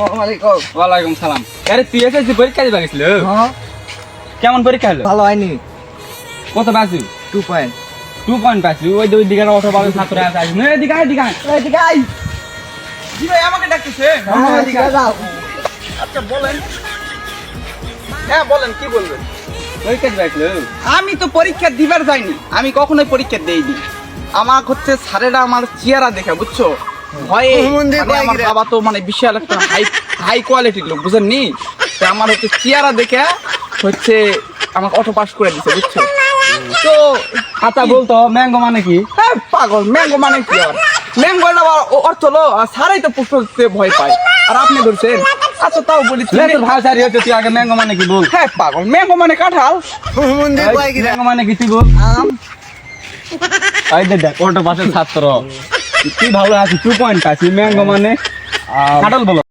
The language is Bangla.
ওয়ালাইকুম সালাম। আরে তুই পরীক্ষা দিবা গেছিল হ্যাঁ। কেমন পরীক্ষা হলো? ভালো হয়নি। কত টু পয়েন্ট টু পয়েন্ট ওই ওই দিকে অটো ছাত্র আছে আসবে। এদিকে আয়, এদিকে আয়। এদিকে আই জি ভাই আমাকে ডাকতেছে? হ্যাঁ, আচ্ছা বলেন। হ্যাঁ বলেন কি বলবেন? পরীক্ষা দিবা গেছিল আমি তো পরীক্ষা দিবার যাইনি। আমি কখনোই পরীক্ষা দেইনি। আমার হচ্ছে স্যারেরা আমার চেহারা দেখে বুঝছ? ভয়ে মানে আমার বাবা তো মানে বিশাল একটা হাই হাই কোয়ালিটির লোক বুঝেননি? তো আমার হচ্ছে চেহারা দেখে হচ্ছে আমাকে অটো পাস করে দিছে বুঝছ? তো আচ্ছা বলতো ম্যাঙ্গো মানে কি? হ্যাঁ পাগল ম্যাঙ্গো মানে কি আর? ম্যাঙ্গো এটা আবার অর্থ হলো আর স্যারাই তো দিতে ভয় পায়। আর আপনি ধরছেন? আচ্ছা তাও বলি তোর ভাই সারি হচ্ছে তুই আগে ম্যাঙ্গো মানে কি বল? হ্যাঁ পাগল ম্যাঙ্গো মানে কাঁঠাল। ম্যাঙ্গো মানে কি তুই বল? আম। দেখ অটো পাশের ছাত্র। তুই ভালো আছিস টু পয়েন্ট আছিস ম্যাঙ্গো মানে বলো।